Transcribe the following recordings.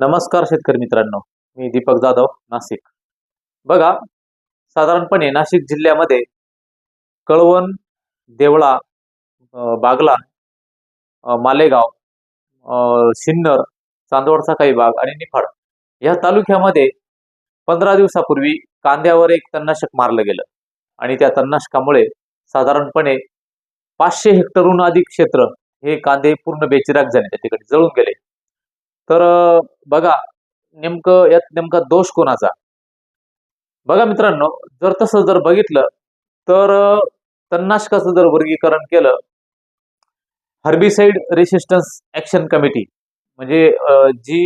नमस्कार शेतकरी मित्रांनो मी दीपक जाधव नाशिक. बघा साधारणपणे नाशिक जिल्ह्यामध्ये कळवण देवळा बागला मालेगाव सिन्नर चांदवडचा काही भाग आणि निफाड या तालुक्यामध्ये पंधरा दिवसापूर्वी कांद्यावर एक तणनाशक मारलं गेलं आणि त्या तणनाशकामुळे साधारणपणे पाचशे हेक्टरहून अधिक क्षेत्र हे कांदे पूर्ण बेचिराग झाले त्या ठिकाणी जळून गेले. तर बघा नेमकं यात नेमका दोष कोणाचा? बघा मित्रांनो जर तसं जर बघितलं तर अ, तणनाशकाचं जर वर्गीकरण केलं हर्बिसाइड रेसिस्टन्स ऍक्शन कमिटी म्हणजे जी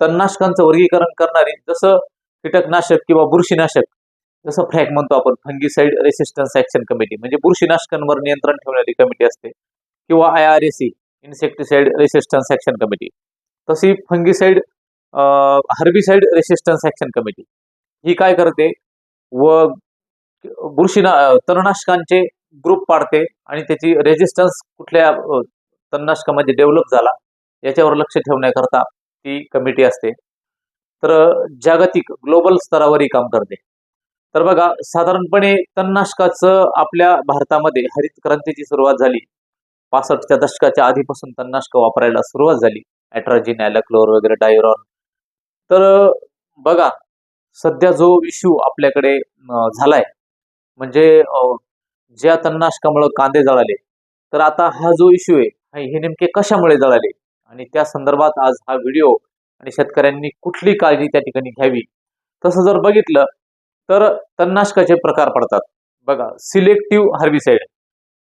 तणनाशकांचं वर्गीकरण करणारी जसं कीटकनाशक किंवा बुरशीनाशक जसं फ्रॅक म्हणतो आपण फंगीसाइड रेसिस्टन्स ऍक्शन कमिटी म्हणजे बुरशीनाशकांवर नियंत्रण ठेवणारी कमिटी असते किंवा I R AC insecticide resistance action committee. तशी fungicide herbicide resistance action committee ही काय करते? व बुरशीना तणनाशकांचे ग्रुप पाडते आणि त्याची रेजिस्टन्स कुठल्या तणनाशकामध्ये डेव्हलप झाला याच्यावर लक्ष ठेवण्याकरता ती कमिटी असते. तर जागतिक ग्लोबल स्तरावरही काम करते. तर बघा साधारणपणे तणनाशकाचं आपल्या भारतामध्ये हरित क्रांतीची सुरुवात झाली. पासष्टच्या दशकाच्या आधीपासून तणनाशकं वापरायला सुरुवात झाली. ॲट्राजिन ॲलक्लोर वगैरे डायरॉन तर बघा सध्या जो इश्यू आपल्याकडे झालाय म्हणजे ज्या तणनाशकामुळे कांदे जळाले तर आता हा जो इश्यू आहे हा हे नेमके कशामुळे जळाले? आणि त्या संदर्भात आज हा व्हिडिओ आणि शेतकऱ्यांनी कुठली काळजी त्या ठिकाणी घ्यावी? तसं जर बघितलं तर तणनाशकाचे प्रकार पडतात. बघा सिलेक्टिव्ह हर्बिसाईड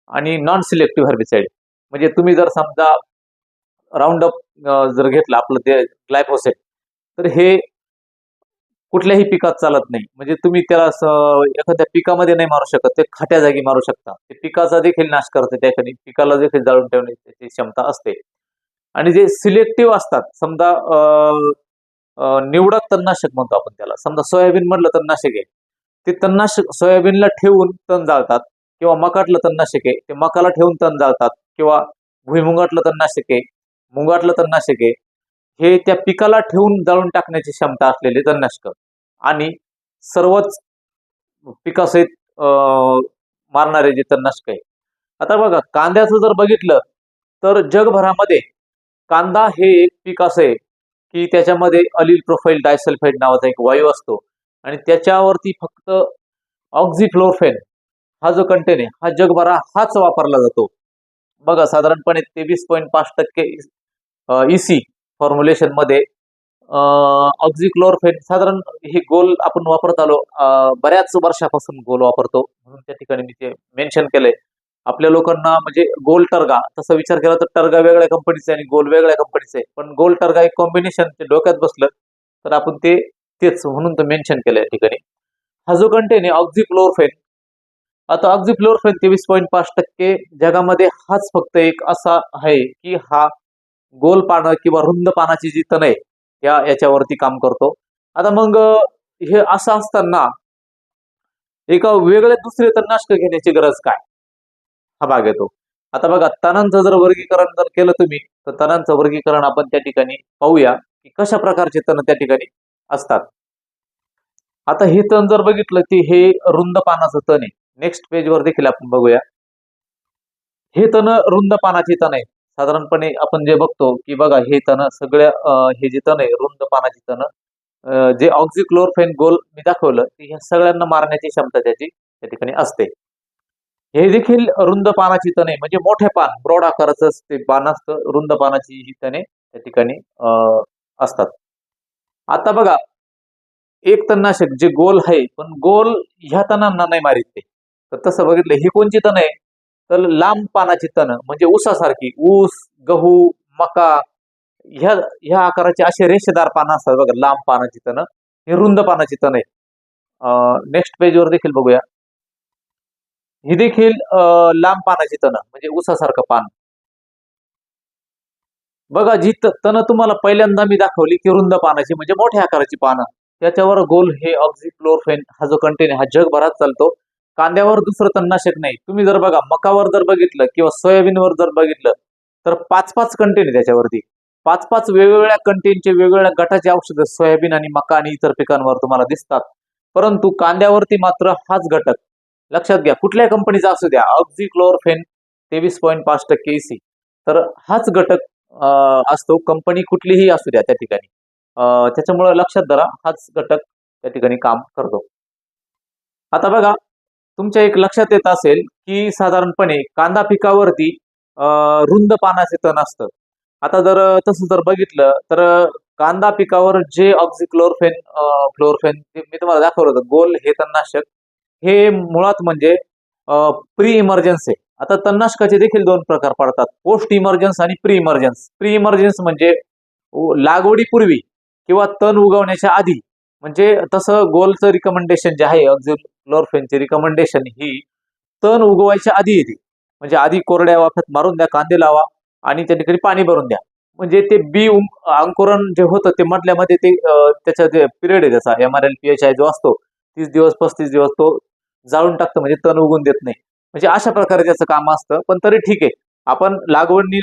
आणि नॉन सिलेक्टिव्ह हर्बिसाईड म्हणजे तुम्ही जर समजा राऊंड अप जर घेतलं आपलं ते ग्लायफोसेट तर हे कुठल्याही पिकात चालत नाही. म्हणजे तुम्ही त्याला एखाद्या पिकामध्ये नाही मारू शकत ते खाट्या जागी मारू शकता. ते पिकाचा देखील नाश करते त्या ठिकाणी पिकाला देखील जाळून ठेवण्याची क्षमता असते. आणि जे सिलेक्टिव्ह असतात समजा अं, निवडक तणनाशक म्हणतो आपण त्याला. समजा सोयाबीन मधलं तणनाशक आहे. ते तणनाशक सोयाबीनला ठेवून तण जाळतात किंवा मकाटलं तणनाशक आहे ते मकाला ठेवून तण जाळतात किंवा भुईमुगातलं तणनाशक आहे मुगातलं तणनाशक आहे हे त्या पिकाला ठेवून जाळून टाकण्याची क्षमता असलेले तणनाशक. आणि सर्वच पिकासहित अं, मारणारे जे तणनाशक आहे. आता बघा कांद्याचं जर बघितलं तर जगभरामध्ये कांदा हे एक पीक असं आहे की त्याच्यामध्ये अलिल प्रोफाईल डायसल्फाईड नावाचा एक वायू असतो. आणि त्याच्यावरती फक्त ऑक्झिफ्लोरफेन हा जो कंटेन आहे हा जगभरा हाच वापरला जातो. बघा साधारणपणे तेवीस पॉईंट पाच टक्के इसी फॉर्म्युलेशनमध्ये ऑक्झिक्लोरफेन साधारण हे गोल आपण वापरत आलो बऱ्याच वर्षापासून गोल वापरतो. म्हणून त्या ठिकाणी मी ते मेन्शन केलंय. आपल्या लोकांना म्हणजे गोल टर्गा तसा विचार केला तर टर्गा वेगळ्या कंपनीचे आणि गोल वेगळ्या कंपनीचे आहे. पण गोल टर्गा एक कॉम्बिनेशन ते डोक्यात बसलं तर आपण ते तेच म्हणून तर मेन्शन केलं या ठिकाणी. हा जो कंटेन आहे ऑक्झिक्लोरफेन आता ऑक्झिक्लोरफेन तेवीस पॉईंट पाच टक्के जगामध्ये हाच फक्त एक असा आहे की हा गोल पानं किंवा रुंद पानाची जी तण आहे या याच्यावरती काम करतो. आता मग हे असं असताना एका वेगळ्या दुसरे तणनाशक घेण्याची गरज काय? हा भाग येतो. आता बघा तणांचं जर वर्गीकरण जर केलं तुम्ही तर तणांचं वर्गीकरण आपण त्या ठिकाणी पाहूया की कशा प्रकारचे तण त्या ठिकाणी असतात. आता हे तण जर बघितलं की हे रुंद पानाचं तण आहे. नेक्स्ट पेजवर देखील आपण बघूया. हे तण रुंद पानाची तण आहे. साधारणपणे आपण जे बघतो की बघा हे तण सगळ्या हे जे तण आहे रुंद पानाची तण जे ऑक्झिक्लोरफेन गोल मी दाखवलं की ह्या सगळ्यांना मारण्याची क्षमता त्याची त्या ठिकाणी असते. हे देखील रुंद पानाची तणे म्हणजे मोठे पान ब्रॉड आकाराचं ते पान असतं रुंद पानाची ही तणे त्या ठिकाणी अं, असतात. आता बघा एक तणनाशक जे गोल आहे पण गोल ह्या तणांना नाही मारित ते. तर तसं बघितलं ही कोणची तण आहे? तर लांब पानाची तण म्हणजे ऊसासारखी ऊस गहू मका ह्या ह्या आकाराचे असे रेषेदार पानं असतात बघा लांब पानाची तण हे रुंद पानाची तण आहे नेक्स्ट पेजवर देखील बघूया. ही देखील अं, लांब पानाची तण म्हणजे ऊसासारखं पान. बघा जी तण तुम्हाला पहिल्यांदा मी दाखवली की रुंद पानाची म्हणजे मोठ्या आकाराची पानं. त्याच्यावर गोल हे ऑक्झिक्लोरफेन हा जो कंटेन हा जगभरात चालतो. कांद्यावर दुसरं तणनाशक नाही. तुम्ही जर बघा मकावर जर बघितलं किंवा सोयाबीनवर जर बघितलं तर पाच पाच कंटेन आहे त्याच्यावरती. पाच पाच वेगवेगळ्या कंटेनचे वेगवेगळ्या गटाचे औषधं सोयाबीन आणि मका आणि इतर पिकांवर तुम्हाला दिसतात. परंतु कांद्यावरती मात्र हाच घटक. लक्षात घ्या कुठल्या कंपनीचा असू द्या ऑक्झी क्लोरफेन तेवीस पॉईंट पाच टक्के एसी तर हाच घटक अं, असतो कंपनी कुठलीही असू द्या त्या ठिकाणी. त्याच्यामुळे लक्षात धरा हाच घटक त्या ठिकाणी काम करतो. आता बघा तुमच्या एक लक्षात येत असेल की साधारणपणे कांदा पिकावरती रुंद पानाचे तण असतं. आता जर तसं जर बघितलं तर कांदा पिकावर जे ऑक्झिक्लोरफेन फ्लोरफेन मी तुम्हाला दाखवलं होतं गोल हे तणनाशक हे मुळात म्हणजे प्री इमर्जन्स आहे. आता तणनाशकाचे देखील दोन प्रकार पडतात पोस्ट इमर्जन्स आणि प्री इमर्जन्स प्री इमर्जन्स म्हणजे लागवडीपूर्वी किंवा तण उगवण्याच्या आधी म्हणजे तसं गोलचं रिकमेंडेशन जे आहे क्लोरफेनची रिकमेंडेशन ही तण उगवायच्या आधी येते. म्हणजे आधी कोरड्या वाफ्यात मारून द्या कांदे लावा आणि त्या ठिकाणी पाणी भरून द्या. म्हणजे ते बी अंकुरण जे होतं ते म्हटल्यामध्ये ते त्याचा जे पिरियड आहे त्याचा M R L P H I जो असतो तीस दिवस पस्तीस दिवस तो जाळून टाकतं म्हणजे तण उगून देत नाही. म्हणजे अशा प्रकारे त्याचं काम असतं पण तरी ठीक आहे. आपण लागवडी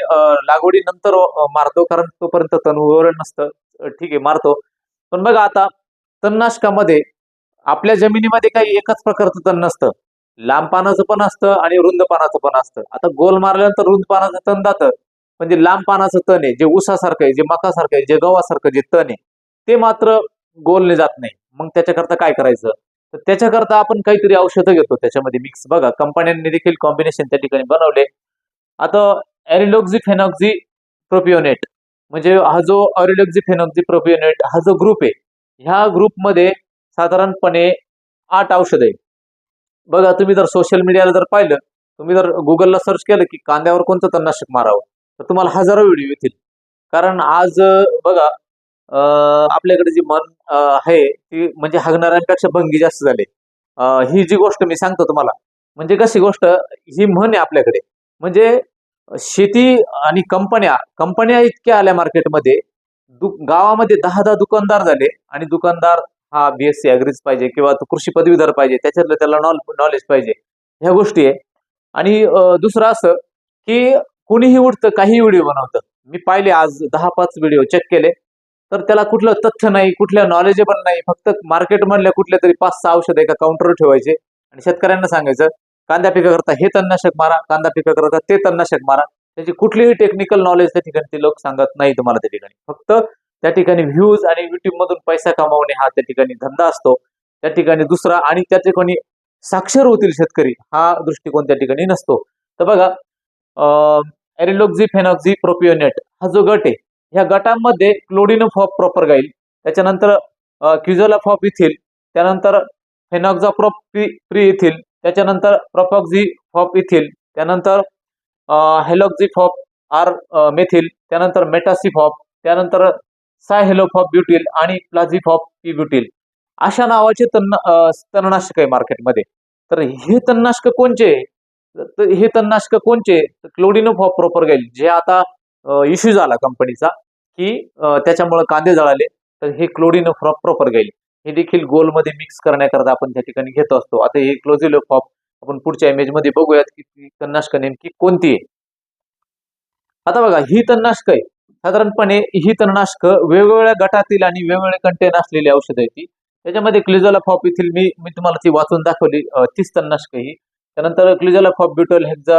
लागवडीनंतर मारतो कारण तोपर्यंत तण उगवलं नसतं. ठीक आहे मारतो. पण बघा आता तणनाशकामध्ये आपल्या जमिनीमध्ये काही एकच प्रकारचं तण नसतं. लांब पानाचं पण असतं आणि रुंद पानाचं पण असतं. आता गोल मारल्यानंतर रुंद पानाचं तण जातं. पण जे लांब पानाचं तण आहे जे ऊसासारखं आहे जे मकासारखं आहे जे गव्हासारखं जे तण आहे ते मात्र गोलने जात नाही. मग त्याच्याकरता काय करायचं? तर त्याच्याकरता आपण काहीतरी औषधं घेतो. त्याच्यामध्ये मिक्स बघा. कंपन्यांनी देखील कॉम्बिनेशन त्या ठिकाणी बनवले. आता एरिलॉक्झी फेनॉक्झी प्रोपिओनेट म्हणजे हा जो ऑरिलॉक्झी फेनॉक्झी प्रोपिओनेट हा जो ग्रुप आहे ह्या ग्रुपमध्ये साधारणपणे आठ औषधं. आहे बघा तुम्ही जर सोशल मीडियाला जर पाहिलं तुम्ही जर गुगलला सर्च केलं की कांद्यावर कोणतं तणनाशक मारावं तर तुम्हाला हजारो व्हिडिओ येतील. कारण आज बघा आपल्याकडे जी मन आहे ती म्हणजे हागणाऱ्यांपेक्षा भंगी जास्त झाले. ही जी गोष्ट मी सांगतो तुम्हाला म्हणजे कशी गोष्ट ही म्हण आहे आपल्याकडे. म्हणजे शेती आणि कंपन्या कंपन्या इतक्या आल्या मार्केटमध्ये दु गावामध्ये दहा दहा दुकानदार झाले आणि दुकानदार हा बीएससी अॅग्रीज पाहिजे किंवा तो कृषी पदवीधर पाहिजे त्याच्यातलं त्याला नॉलेज पाहिजे ह्या गोष्टी आहे. आणि दुसरं असं की कुणीही उठतं काही व्हिडिओ बनवतं. मी पाहिले आज दहा पाच व्हिडिओ चेक केले तर त्याला कुठलं तथ्य नाही कुठल्या नॉलेजेबल नाही फक्त मार्केटमधल्या कुठल्या तरी पाच सहा औषध एका काउंटरवर ठेवायचे आणि शेतकऱ्यांना सांगायचं कांदा पिकाकरता हे तणनाशक मारा कांदा पिकाकरता ते तणनाशक मारा. त्याची कुठलीही टेक्निकल नॉलेज त्या ठिकाणी ते लोक सांगत नाही तुम्हाला त्या ठिकाणी. फक्त त्या ठिकाणी व्ह्यूज आणि युट्यूब मधून पैसा कमावणे हा त्या ठिकाणी धंदा असतो. त्या ठिकाणी दुसरा आणि त्या ठिकाणी साक्षर होतील शेतकरी हा दृष्टिकोन त्या ठिकाणी नसतो. तर बघा एरिलोक्झी फेनॉक्झी प्रोपिओनेट हा जो गट आहे ह्या गटांमध्ये गटामध्ये क्लोडिनोफॉप प्रॉपर गाईल. त्याच्यानंतर क्युझोलाफॉप येथील त्यानंतर फेनॉक्झा प्रॉप प्री येथील त्याच्यानंतर प्रॉपॉक्झी फॉप येथील त्यानंतर हेलॉक्झिफॉप आर मेथिल त्यानंतर मेटासी फॉप त्यानंतर सायहेलोफ ऑफ ब्युटील आणि प्लाझिफ ऑफ ब्युटिल अशा नावाचे तण तणनाशक आहे मार्केटमध्ये. तर हे तणनाशक कोणचे? हे तणनाशक कोणचे? क्लोडिनोफॉप प्रॉपर गाईल जे आता इश्यू झाला कंपनीचा की त्याच्यामुळे कांदे जळाले तर हे क्लोडिनोफॉप प्रॉपर गाईल हे देखील गोलमध्ये मिक्स करण्याकरता आपण त्या ठिकाणी घेत असतो. आता हे क्लोझिलोफॉप आपण पुढच्या इमेजमध्ये बघूयात की ती तणनाशक नेमकी कोणती आहे. आता बघा ही तणनाशक आहे. साधारणपणे ही तणनाशक वेगवेगळ्या गटातील आणि वेगवेगळे कंटेन असलेली औषधं आहे ती. त्याच्यामध्ये क्लिझोला फॉप येथील मी मी तुम्हाला ती वाचून दाखवली अं, तीच तणनाशक ही. त्यानंतर क्लिझोला फॉप ब्युटल हेक्झा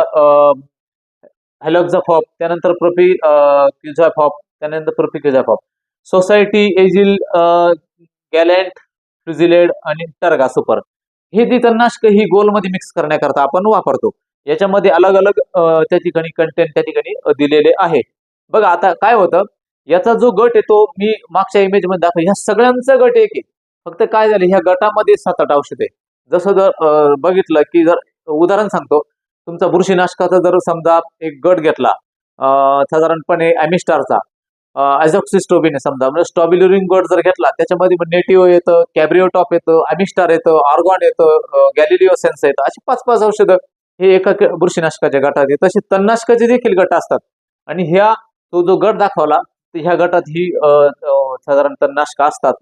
हॅलॉक्झा फॉप त्यानंतर प्रोपी क्लिझा फॉप त्यानंतर प्रोपी क्लिझा फॉप सोसायटी एजिल गॅलेंट फ्युझिलेड आणि टर्गा सुपर हे ती तणनाशक ही गोलमध्ये मिक्स करण्याकरता आपण वापरतो. याच्यामध्ये अलग अलग त्या ठिकाणी कंटेंट त्या ठिकाणी दिलेले आहे. बघा आता काय होतं? याचा जो गट आहे तो मी मागच्या इमेजमध्ये दाखव ह्या सगळ्यांचा गट एक आहे. फक्त काय झालं? ह्या गटामध्ये सात आठ औषध आहे जसं जर बघितलं की जर उदाहरण सांगतो. तुमचा बुरशीनाशकाचा जर समजा एक गट घेतला साधारणपणे ॲमिस्टारचा ॲझॉक्सिस्टोबिन समजा. म्हणजे स्टॉबिलुरिंग गट जर घेतला त्याच्यामध्ये मग नेटिओ येतं कॅब्रिओ टॉप येतं ॲमिस्टार येतं ऑर्गॉन येतं गॅलिलिओ सेन्स येतं अशी पाच पाच औषधं हे एका बुरशीनाशकाच्या गटात येत तसे तणनाशकाचे देखील गट असतात. आणि ह्या तो जो गट दाखवला तर ह्या गटात ही साधारण तणनाशक असतात.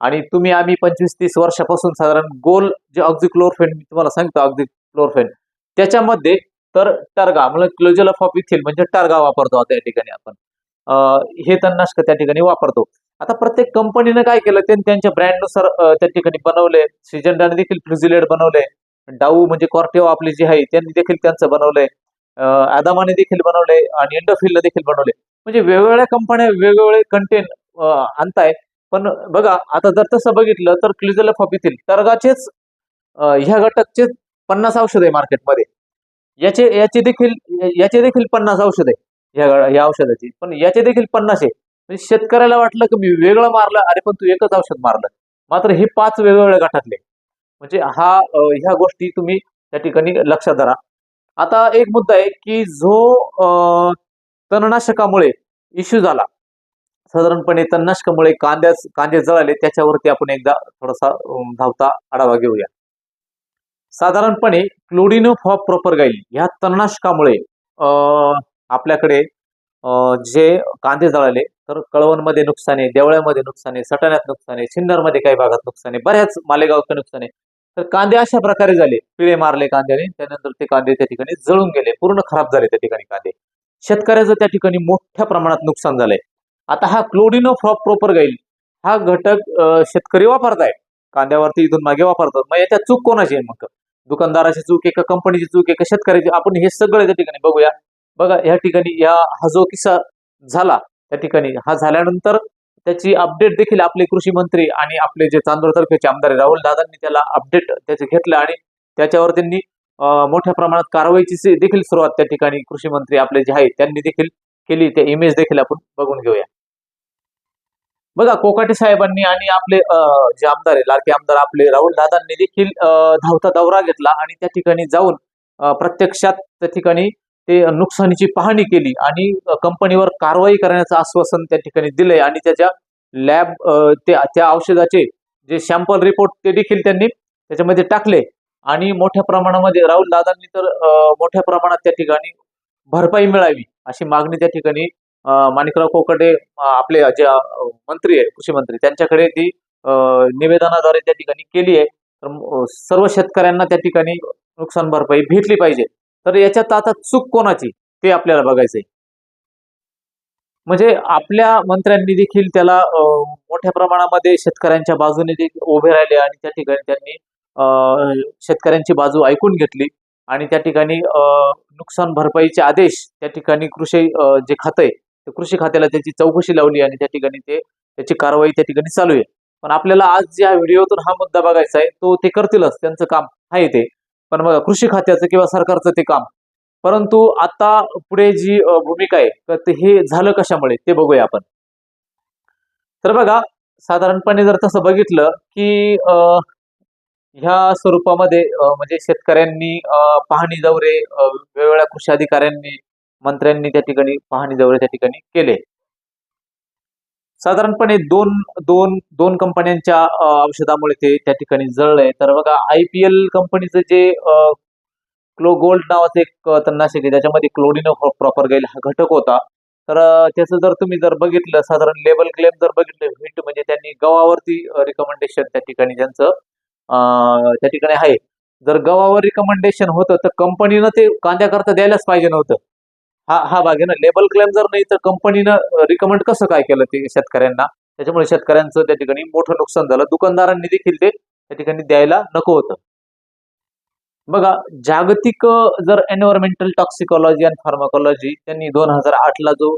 आणि तुम्ही आम्ही पंचवीस तीस वर्षापासून साधारण गोल जे ऑक्झिक्लोरफेन मी तुम्हाला सांगतो ऑक्झिक्लोरफेन त्याच्यामध्ये तर टर्गा म्हणजे क्लोजल ऑफ इथिल म्हणजे टर्गा वापरतो त्या ठिकाणी आपण. हे तणनाशक त्या ठिकाणी वापरतो. आता प्रत्येक कंपनीनं काय केलं त्यांनी त्यांच्या ब्रँडनुसार त्या ठिकाणी बनवले सिजंडाने देखील फ्रिजिलेट बनवले डाऊ म्हणजे कॉर्टेओ आपली जी आहे त्यांनी देखील त्यांचं बनवलंय अं, आदामाने देखील बनवले आणि इंडोफिलने देखील बनवले. म्हणजे वेगवेगळ्या कंपन्या वेगवेगळे कंटेन आणताय. पण बघा आता जर तसं बघितलं तर क्लिझल येथील तरगाचेच ह्या घटकचे पन्नास औषध आहे मार्केटमध्ये याचे याचे देखील याचे देखील पन्नास औषध आहे ह्या ह्या औषधाची. पण याचे देखील पन्नास आहे. म्हणजे शेतकऱ्याला वाटलं की मी वेगळं मारलं अरे पण तू एकच औषध मारलं. मात्र हे पाच वेगवेगळ्या गटातले म्हणजे हा ह्या गोष्टी तुम्ही त्या ठिकाणी लक्षात धरा. आता एक मुद्दा आहे की जो तणनाशकामुळे इश्यू झाला. साधारणपणे तणनाशकामुळे कांद्याच कांदे जळाले त्याच्यावरती आपण एकदा थोडासा धावता आढावा घेऊया. साधारणपणे क्लोडिनोफॉप प्रॉपर गाईल ह्या तणनाशकामुळे आपल्याकडे अं, जे कांदे जळाले तर कळवणमध्ये नुकसान आहे देवळ्यामध्ये नुकसान आहे सटाण्यात नुकसान आहे सिन्नरमध्ये काही भागात नुकसान आहे बऱ्याच मालेगावचं नुकसान आहे तर कांदे अशा प्रकारे झाले. पिळे मारले कांद्याने त्यानंतर ते कांदे त्या ठिकाणी जळून गेले पूर्ण खराब झाले त्या ठिकाणी कांदे. शेतकऱ्याचं त्या ठिकाणी मोठ्या प्रमाणात नुकसान झालंय. आता हा क्लोडिनो फ्रॉप प्रॉपर गाईल हा घटक शेतकरी वापरताय. कांद्यावरती इथून मागे वापरतात. मग याच्या चूक कोणाची आहे मग? दुकानदाराची चूक एका कंपनीची चूक एका शेतकऱ्याची? आपण हे सगळं त्या ठिकाणी बघूया. बघा या ठिकाणी या हा जो किस्सा झाला त्या ठिकाणी हा झाल्यानंतर त्याची अपडेट देखील आपले कृषी मंत्री आणि आपले जे चांदोर तालुक्याचे आमदार राहुल दादांनी त्याला अपडेट त्याचे घेतलं आणि त्याच्यावर त्यांनी मोठ्या प्रमाणात कारवाईची देखील सुरुवात त्या ठिकाणी कृषी मंत्री आपले जे आहेत त्यांनी देखील केली. त्या इमेज देखील आपण बघून घेऊया. बघा कोकाटे साहेबांनी आणि आपले जे आमदार आहे लाडके आमदार आपले राहुल दादांनी देखील धावता दौरा घेतला आणि त्या ठिकाणी जाऊन प्रत्यक्षात त्या ठिकाणी ते नुकसानीची पाहणी केली आणि कंपनीवर कारवाई करण्याचं आश्वासन त्या ठिकाणी दिलंय आणि त्याच्या लॅब त्या त्या औषधाचे जे सॅम्पल रिपोर्ट ते देखील त्यांनी त्याच्यामध्ये टाकले. आणि मोठ्या प्रमाणामध्ये राहुल दादांनी तर मोठ्या प्रमाणात त्या ठिकाणी भरपाई मिळावी अशी मागणी त्या ठिकाणी माणिकराव कोकडे आपले जे मंत्री आहे कृषी मंत्री त्यांच्याकडे ती निवेदनाद्वारे त्या ठिकाणी केली आहे. तर सर्व शेतकऱ्यांना त्या ठिकाणी नुकसान भरपाई भेटली पाहिजे. तर याच्यात आता चूक कोणाची? ते आपल्याला बघायचंय. म्हणजे आपल्या मंत्र्यांनी देखील त्याला अं, मोठ्या प्रमाणामध्ये शेतकऱ्यांच्या बाजूने देखील उभे राहिले आणि त्या ठिकाणी त्यांनी शेतकऱ्यांची बाजू ऐकून घेतली आणि त्या ठिकाणी नुकसान भरपाईचे आदेश त्या ठिकाणी कृषी जे खातं आहे ते कृषी खात्याला त्याची चौकशी लावली आणि त्या ठिकाणी ते त्याची कारवाई त्या ठिकाणी चालू आहे. पण आपल्याला आज ज्या व्हिडिओतून हा मुद्दा बघायचा आहे तो ते करतीलच त्यांचं काम आहे ते. पण बघा कृषी खात्याचं किंवा सरकारचं ते काम. परंतु आता पुढे जी भूमिका आहे तर ते हे झालं कशामुळे ते बघूया आपण. तर बघा साधारणपणे जर तसं बघितलं की ह्या स्वरूपामध्ये म्हणजे शेतकऱ्यांनी पाहणी दौरे वेगवेगळ्या कृषी अधिकाऱ्यांनी मंत्र्यांनी त्या ठिकाणी पाहणी दौरे त्या ठिकाणी केले. साधारणपणे दोन दोन दोन कंपन्यांच्या औषधामुळे ते त्या ठिकाणी जळलंय. तर बघा आय पी एल कंपनीचं जे क्लो गोल्ड नावाचं एक तणनाशक आहे त्याच्यामध्ये क्लोडिनो प्रॉपर गेल हा घटक होता. तर त्याचं जर तुम्ही जर बघितलं साधारण लेबल क्लेम जर बघितलं हिट म्हणजे त्यांनी गव्हावरती रिकमेंडेशन त्या ठिकाणी त्यांचं त्या ठिकाणी आहे. जर गव्हावर रिकमेंडेशन होतं तर कंपनीनं ते कांद्याकरता द्यायलाच पाहिजे नव्हतं. हा हा भाग आहे ना. लेबल क्लेम जर नाही तर कंपनीनं रिकमेंड कसं काय केलं ते शेतकऱ्यांना? त्याच्यामुळे शेतकऱ्यांचं त्या ठिकाणी मोठं नुकसान झालं. दुकानदारांनी देखील ते त्या ठिकाणी द्यायला नको होतं. बघा जागतिक जर एन्व्हायरमेंटल टॉक्सिकॉलॉजी अँड फार्माकॉलॉजी त्यांनी दोन हजार आठला जो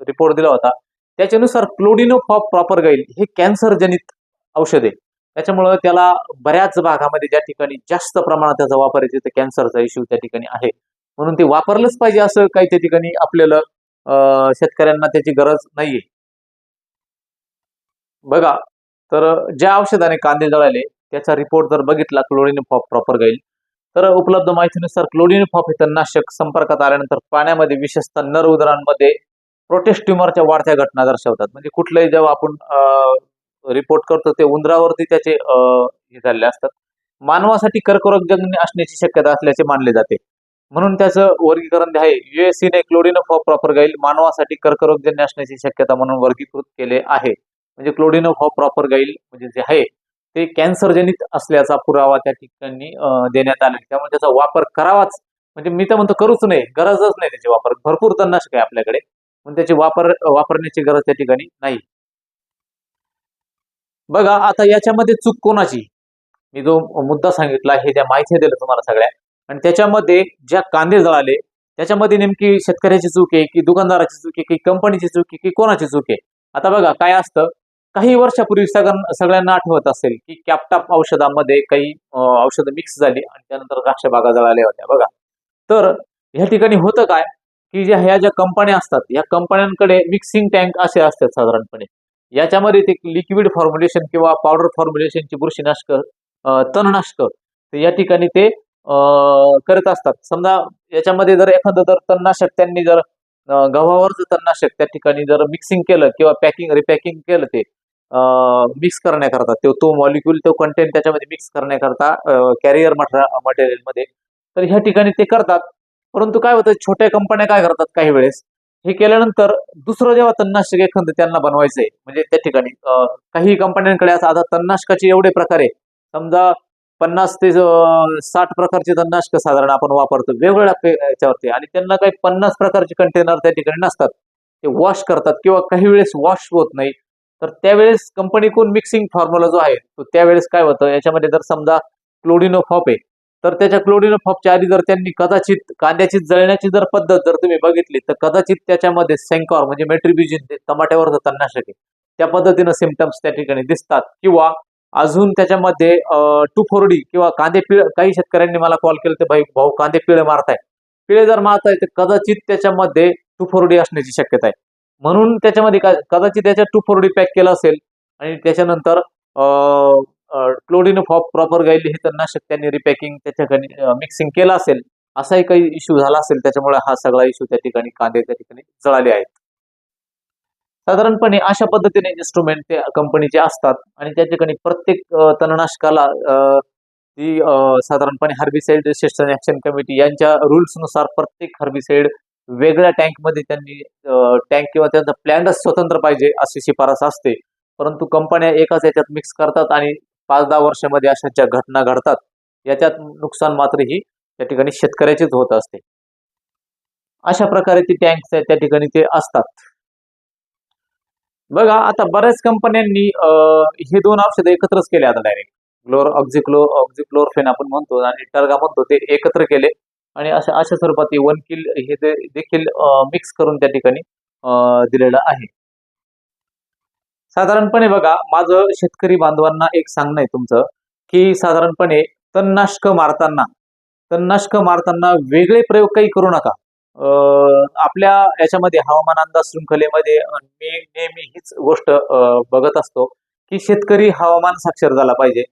रिपोर्ट दिला होता त्याच्यानुसार क्लोडिनोफॉप प्रॉपर गाईल हे कॅन्सर जनित औषध. आहे त्याच्यामुळं त्याला बऱ्याच भागामध्ये ज्या ठिकाणी जास्त प्रमाणात त्याचा वापर आहे तिथे कॅन्सरचा इश्यू त्या ठिकाणी आहे. म्हणून ते वापरलंच पाहिजे असं काही त्या ठिकाणी आपल्याला शेतकऱ्यांना त्याची गरज नाहीये. बघा तर ज्या औषधाने कांदे जळाले त्याचा रिपोर्ट जर बघितला क्लोरिनोफॉप प्रॉपर गाईल तर उपलब्ध माहितीनुसार क्लोरिनोफॉप हे तणनाशक संपर्कात आल्यानंतर पाण्यामध्ये विशेषतः नर उदरांमध्ये प्रोटेस्ट ट्युमरच्या वाढत्या घटना दर्शवतात. म्हणजे कुठलंही जेव्हा आपण रिपोर्ट करतो ते उंदरावरती त्याचे हे झालेले असतात. मानवासाठी कर्करोगजन्य असण्याची शक्यता असल्याचे मानले जाते. म्हणून त्याचं वर्गीकरण जे आहे युएससीने ऑफ प्रॉपर गाईल मानवासाठी कर्करोगजन्य असण्याची शक्यता म्हणून वर्गीकृत केले आहे. म्हणजे क्लोडिन ऑफ प्रॉपर गाईल म्हणजे जे आहे ते कॅन्सरजनित असल्याचा पुरावा त्या ठिकाणी देण्यात आला त्यामुळे त्याचा वापर करावाच. म्हणजे मी तर म्हणतो करूच नाही गरजच नाही त्याचे वापर. भरपूर तणनाशक आहे आपल्याकडे. म्हणून त्याची वापर वापरण्याची गरज त्या ठिकाणी नाही. बघा आता याच्यामध्ये चूक कोणाची? मी जो मुद्दा सांगितला हे ज्या माहिती दिलं तुम्हाला सगळ्या आणि त्याच्यामध्ये ज्या कांदे जळाले त्याच्यामध्ये नेमकी शेतकऱ्याची चूक आहे की दुकानदाराची चूक आहे की कंपनीची चूक आहे की कोणाची चूक आहे? आता बघा काय असतं? काही वर्षापूर्वी सगळ्यां सगळ्यांना आठवत असेल की कॅपटाप औषधामध्ये काही औषधं मिक्स झाली आणि त्यानंतर द्राक्ष बागा जळाल्या होत्या बघा. तर ह्या ठिकाणी होतं काय? की ज्या ह्या ज्या कंपन्या असतात या कंपन्यांकडे मिक्सिंग टँक असे असतात साधारणपणे. याच्यामध्ये ते लिक्विड फॉर्म्युलेशन किंवा पावडर फॉर्म्युलेशनची बुरशीनाशक तणनाशक तर या ठिकाणी ते करत असतात. समजा याच्यामध्ये जर एखादं जर तणनाशक त्यांनी जर गव्हावर जर तणनाशक त्या ठिकाणी जर मिक्सिंग केलं किंवा पॅकिंग रिपॅकिंग केलं ते मिक्स करण्याकरता तो तो मॉलिक्युल तो कंटेंट त्याच्यामध्ये मिक्स करण्याकरता कॅरियर मटेरियलमध्ये तर ह्या ठिकाणी ते करतात. परंतु काय होतं छोट्या कंपन्या काय करतात काही वेळेस? हे केल्यानंतर दुसरं जेव्हा तणनाशक एखादं त्यांना बनवायचंय म्हणजे त्या ठिकाणी काही कंपन्यांकडे असं आता तणनाशकाचे एवढे प्रकार आहे. समजा पन्नास ते साठ प्रकारचे तणनाशक साधारण आपण वापरतो वेगवेगळ्या याच्यावरती. आणि त्यांना काही पन्नास प्रकारचे कंटेनर त्या ठिकाणी नसतात. ते वॉश करतात किंवा काही वेळेस वॉश होत नाही. तर त्यावेळेस कंपनीकडून मिक्सिंग फॉर्म्युला जो आहे तो त्यावेळेस काय होतं? याच्यामध्ये जर समजा क्लोडिनोफॉप आहे तर त्याच्या क्लोडिनोफॉपच्या आधी जर त्यांनी कदाचित कांद्याची जळण्याची जर पद्धत जर तुम्ही बघितली तर कदाचित त्याच्यामध्ये सेंकॉर म्हणजे मेट्रिब्युजिन ते जर तणनाशक आहे त्या पद्धतीनं सिमटम्स त्या ठिकाणी दिसतात. किंवा अजून त्याच्यामध्ये टू फोर्डी किंवा कांदे पिळ काही शेतकऱ्यांनी मला कॉल केला तर भाई भाऊ कांदे पिळे मारताय. पिळे जर मारताय तर कदाचित त्याच्यामध्ये टू फोर्डी असण्याची शक्यता आहे. म्हणून त्याच्यामध्ये कदाचित त्याच्या टू फोर्डी पॅक केलं असेल आणि त्याच्यानंतर क्लोडिनोफॉप प्रॉपर गायली हे तणनाशक त्यांनी रिपॅकिंग त्याच्या मिक्सिंग केलं असेल असाही काही इश्यू झाला असेल त्याच्यामुळे हा सगळा इश्यू त्या ठिकाणी कांदे त्या ठिकाणी जळाले आहेत. साधारणपणे अशा पद्धतीने इन्स्ट्रुमेंट ते कंपनीचे असतात आणि त्या ठिकाणी प्रत्येक तणनाशकाला ती साधारणपणे हर्बिसाइड सेशन ऍक्शन कमिटी यांच्या रुल्सनुसार प्रत्येक हर्बिसाइड वेगळ्या टँकमध्ये त्यांनी टँक किंवा त्यांचा प्लॅनच स्वतंत्र पाहिजे अशी शिफारस असते. परंतु कंपन्या एकाच याच्यात मिक्स करतात आणि पाच दहा वर्षामध्ये अशा ज्या घटना घडतात याच्यात नुकसान मात्र ही त्या ठिकाणी शेतकऱ्याचीच होत असते. अशा प्रकारे ती टँक त्या ठिकाणी ते असतात. बघा आता बऱ्याच कंपन्यांनी हे दोन औषधं एकत्रच केले आता डायरेक्ट ग्लोर ऑक्झिक्लो ऑक्झिक्लोरफेन आपण म्हणतो आणि टर्गा म्हणतो ते एकत्र केले. आणि अशा अशा स्वरूपात वन किल हे ते देखील मिक्स करून त्या ठिकाणी दिलेलं आहे. साधारणपणे बघा माझं शेतकरी बांधवांना एक सांगणं आहे तुमचं की साधारणपणे तणनाशक मारताना तणनाशक मारताना वेगळे प्रयोग काही करू नका. आपल्या याच्यामध्ये हवामान अंदाज शृंखलेमध्ये मी नेहमी हीच गोष्ट बघत असतो की शेतकरी हवामान साक्षर झाला पाहिजे.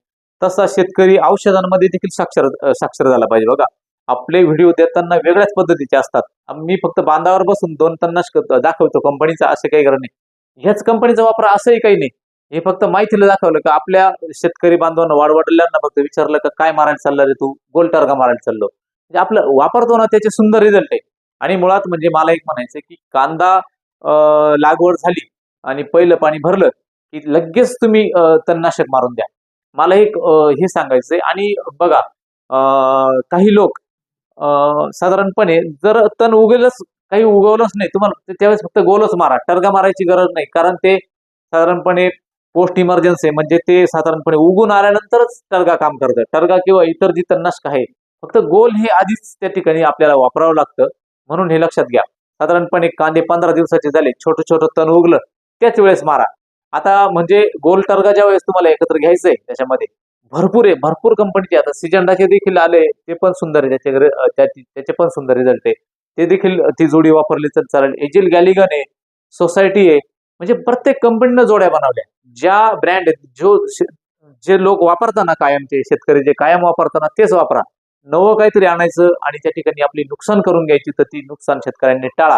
तसा शेतकरी औषधांमध्ये देखील साक्षर साक्षर झाला पाहिजे बघा. आपले व्हिडिओ देताना वेगळ्याच पद्धतीचे असतात. मी फक्त बांधावर बसून दोन तणनाशक दाखवतो कंपनीचा असे काही गरज नाही. ह्याच कंपनीचा वापर असंही काही नाही. हे फक्त माहितीला दाखवलं का आपल्या शेतकरी बांधवांना वाढवडल्यांना फक्त विचारलं का काय मारायला चाललं रे तू? गोल गोलटार्गा मारायला चाललो. म्हणजे आपलं वापरतो ना त्याचे सुंदर रिझल्ट आहे. आणि मुळात म्हणजे मला एक म्हणायचं की कांदा लागवड झाली आणि पहिलं पाणी भरलं की लगेच तुम्ही तणनाशक मारून द्या. मला एक हे सांगायचंय आणि बघा काही लोक अं, साधारणपणे जर तण उगेलच काही उगवलंच नाही. तुम्हाला त्यावेळेस फक्त गोलच मारा. टर्गा मारायची गरज नाही. कारण ते साधारणपणे पोस्ट इमर्जन्सी म्हणजे ते साधारणपणे उगून आल्यानंतरच टर्गा काम करतं. टर्गा किंवा इतर जी तन्नाशक आहे फक्त गोल हे आधीच त्या ठिकाणी आपल्याला वापरावं लागतं. म्हणून हे लक्षात घ्या. साधारणपणे कांदे पंधरा दिवसाचे झाले छोटं छोटं तण उगलं त्याच वेळेस मारा. आता म्हणजे गोल टर्गा ज्या वेळेस तुम्हाला एकत्र घ्यायचंय त्याच्यामध्ये भरपूर आहे. भरपूर कंपनीचे आता सिजंडाचे देखील आले ते पण सुंदर आहे. त्याचे त्याचे त्याचे पण सुंदर रिझल्ट आहे. ते देखील ती जोडी वापरली तर चालेल. एजिल गॅलिगन आहे सोसायटी आहे म्हणजे प्रत्येक कंपनीनं जोड्या बनवल्या. ज्या ब्रँड आहेत जो शे- जे लोक वापरताना कायमचे शेतकरी जे कायम वापरताना तेच वापरा. नवं काहीतरी आणायचं आणि त्या ठिकाणी आपली नुकसान करून घ्यायची तर ती नुकसान शेतकऱ्यांनी टाळा.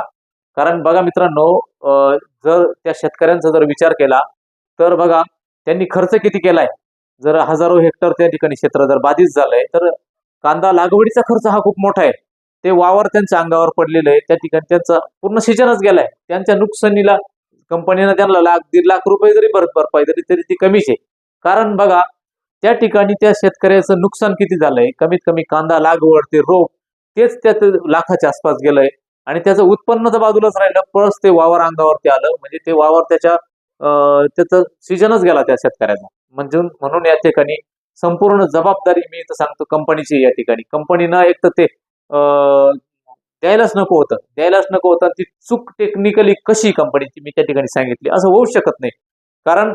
कारण बघा मित्रांनो जर त्या शेतकऱ्यांचा जर विचार केला तर बघा त्यांनी खर्च किती केलाय? जर हजारो हेक्टर त्या ठिकाणी क्षेत्र जर बाधित झालंय तर कांदा लागवडीचा खर्च हा खूप मोठा आहे. ते वावर त्यांच्या अंगावर पडलेलं आहे. त्या ठिकाणी त्यांचा पूर्ण सीजनच गेलाय. त्यांच्या नुकसानीला कंपनीनं त्यांना लाख दीड लाख रुपये जरी भरत भरपाई तरी तरी ती कमीच आहे. कारण बघा त्या ठिकाणी त्या शेतकऱ्याचं नुकसान किती झालंय? कमीत कमी कांदा लागवड ते रोप तेच त्यात लाखाच्या आसपास गेलंय. आणि त्याचं उत्पन्न तर बाजूलाच राहिलं प्लस ते वावर अंगावरती आलं. म्हणजे ते वावर त्याच्या त्याचा सीजनच गेला त्या शेतकऱ्याचा. म्हणजे म्हणून या ठिकाणी संपूर्ण जबाबदारी मी तर सांगतो कंपनीची या ठिकाणी. कंपनीनं एक तर ते द्यायलाच नको होतं. द्यायलाच नको होतं ती चूक टेक्निकली कशी कंपनीची मी त्या ठिकाणी सांगितली. असं होऊ शकत नाही. कारण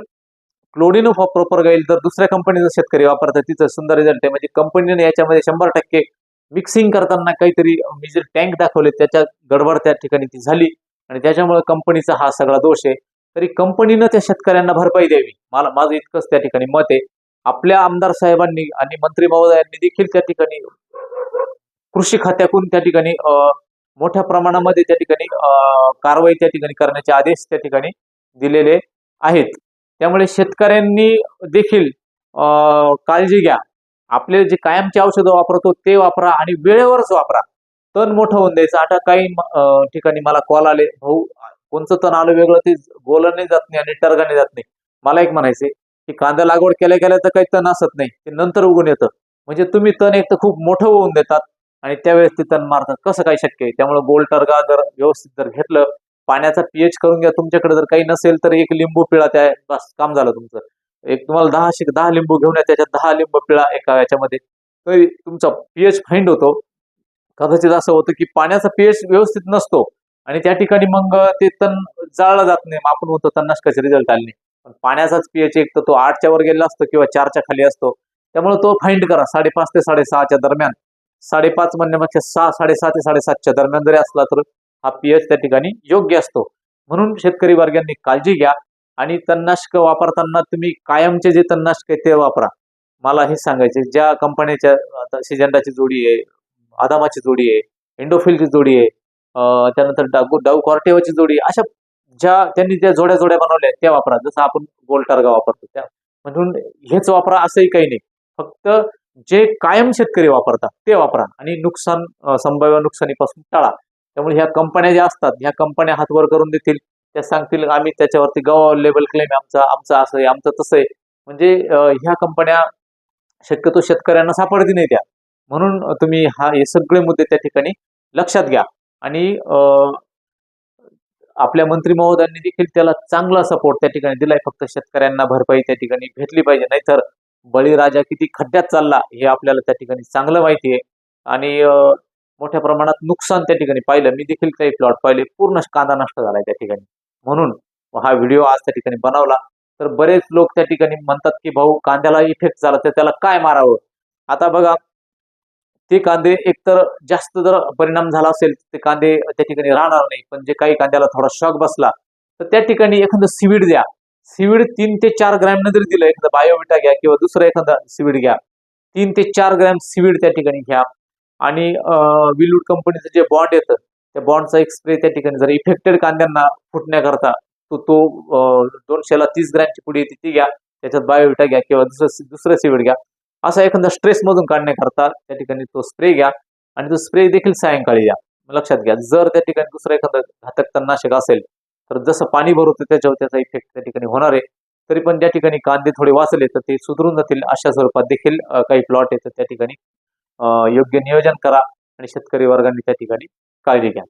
क्लोडिनो प्रॉपर गाईल जर दुसऱ्या कंपनीचा शेतकरी वापरतात तिचं सुंदर रिझल्ट आहे. म्हणजे कंपनीने याच्यामध्ये शंभर टक्के मिक्सिंग करताना काहीतरी मी जे टँक दाखवले. त्याच्या गडबड त्या ठिकाणी ती झाली आणि त्याच्यामुळे कंपनीचा हा सगळा दोष आहे. तरी कंपनीनं त्या शेतकऱ्यांना भरपाई द्यावी. मला माझं इतकंच त्या ठिकाणी मत आहे. आपल्या आमदार साहेबांनी आणि मंत्री महोदयांनी देखील त्या ठिकाणी कृषी खात्याकडून त्या ठिकाणी मोठ्या प्रमाणामध्ये त्या ठिकाणी कारवाई त्या ठिकाणी करण्याचे आदेश त्या ठिकाणी दिलेले आहेत. त्यामुळे शेतकऱ्यांनी देखील काळजी घ्या. आपले जे कायमचे औषधं वापरतो ते वापरा आणि वेळेवरच वापरा. तण मोठं होऊन द्यायचं. आता काही ठिकाणी मला कॉल आले भाऊ कोणचं तण आलं वेगळं ते गोलाने जात नाही आणि टर्गाने जात नाही. मला एक म्हणायचे की कांदा लागवड केल्या गेल्या तर काही तण असत नाही. ते नंतर उगून येतं. म्हणजे तुम्ही तण एक तर खूप मोठं होऊन देतात. आणि त्यावेळेस ते तण मारतात. कसं काय शक्य आहे? त्यामुळे गोल टर्गा जर व्यवस्थित जर घेतलं पाण्याचा पीएच करून घ्या. तुमच्याकडे जर काही नसेल तर एक लिंबू पिळा त्या बस काम झालं तुमचं. एक तुम्हाला दहा शिक दहा लिंबू घेऊन या त्याच्यात दहा लिंबू पिळा एका याच्यामध्ये. तरी तुमचा पीएच फाईंड होतो. कदाचित असं होतं की पाण्याचा पीएच व्यवस्थित नसतो आणि त्या ठिकाणी मग ते तण जाळलं जात नाही. आपण होतो तणनाशकाचे रिझल्ट आले नाही. पण पाण्याचाच पीएच एक तर तो आठच्या वर गेला असतो किंवा चारच्या खाली असतो. त्यामुळे तो फाईंड करा. साडेपाच ते साडेसहाच्या दरम्यान. साडेपाच म्हणण्यापेक्षा म्हणजे सहा साडेसहा ते साडेसातच्या दरम्यान जरी असला तर हा पीएच त्या ठिकाणी योग्य असतो. म्हणून शेतकरी वर्गांनी काळजी घ्या आणि तणनाशक वापरताना तुम्ही कायमचे जे तणनाशक आहे ते वापरा. मला हे सांगायचे ज्या कंपन्याच्या सिजेंडाची जोडी आहे आदामाची जोडी आहे इंडोफिलची जोडी आहे त्यानंतर डागू डाऊ कॉर्टेवाची जोडी अशा ज्या त्यांनी ज्या जोड्या जोड्या बनवल्या त्या वापरा. जसं आपण गोलटार्गा वापरतो त्या. म्हणून हेच वापरा असंही काही नाही. फक्त जे कायम शेतकरी वापरतात ते वापरा आणि नुकसान संभाव्य नुकसानीपासून टाळा. त्यामुळे ह्या कंपन्या ज्या असतात ह्या कंपन्या हातवर करून देतील. त्या सांगतील आम्ही त्याच्यावरती गव्हा लेबल क्लेम आमचा आमचं असं आहे आमचं तसं आहे. म्हणजे ह्या कंपन्या शक्यतो शेतकऱ्यांना सापडती नाही त्या. म्हणून तुम्ही हा हे सगळे मुद्दे त्या ठिकाणी लक्षात घ्या. आणि आपल्या मंत्री महोदयांनी देखील त्याला चांगला सपोर्ट त्या ठिकाणी दिलाय. फक्त शेतकऱ्यांना भरपाई त्या ठिकाणी भेटली पाहिजे. नाहीतर बळीराजा किती खड्ड्यात चालला हे आपल्याला त्या ठिकाणी चांगलं माहिती आहे आणि मोठ्या प्रमाणात नुकसान त्या ठिकाणी पाहिलं. मी देखील काही प्लॉट पाहिले. पूर्ण कांदा नष्ट झालाय त्या ठिकाणी. म्हणून हा व्हिडिओ आज त्या ठिकाणी बनवला. तर बरेच लोक त्या ठिकाणी म्हणतात की भाऊ कांद्याला इफेक्ट झाला तर त्याला काय मारावं? आता बघा ते कांदे एकतर जास्त जर परिणाम झाला असेल ते कांदे त्या ठिकाणी राहणार नाही. पण जे काही कांद्याला थोडा शॉक बसला तर त्या ठिकाणी एखादं सीवीड द्या. सीविड तीन ते चार ग्रॅम जरी दिलं एखादं बायोविटा घ्या किंवा दुसरं एखादं सीविड घ्या तीन ते चार ग्रॅम सीविड त्या ठिकाणी घ्या. आणि विलूड कंपनीचं जे बॉन्ड येतं त्या बॉन्डचा एक स्प्रे त्या ठिकाणी जर इफेक्टेड कांद्यांना फुटण्याकरता तो तो दोनशेला तीस ग्रॅमची पुढे येते ती घ्या. त्याच्यात बायोविटा घ्या किंवा दुसरं दुसरं सीविड घ्या. असा एखादा स्ट्रेसमधून काढण्याकरता त्या ठिकाणी तो स्प्रे घ्या आणि तो स्प्रे देखील सायंकाळी घ्या. लक्षात घ्या जर त्या ठिकाणी दुसरं एखादं घातक तणनाशक असेल तर जसं पाणी भरवतं त्याच्यावर त्याचा इफेक्ट त्या ठिकाणी होणार आहे. तरी पण त्या ठिकाणी कांदे थोडे वाचले तर ते सुधरून जातील. अशा स्वरूपात देखील काही प्लॉट येतात त्या ठिकाणी योग्य नियोजन करा आणि शेतकरी वर्गांनी त्या ठिकाणी काळजी घ्या.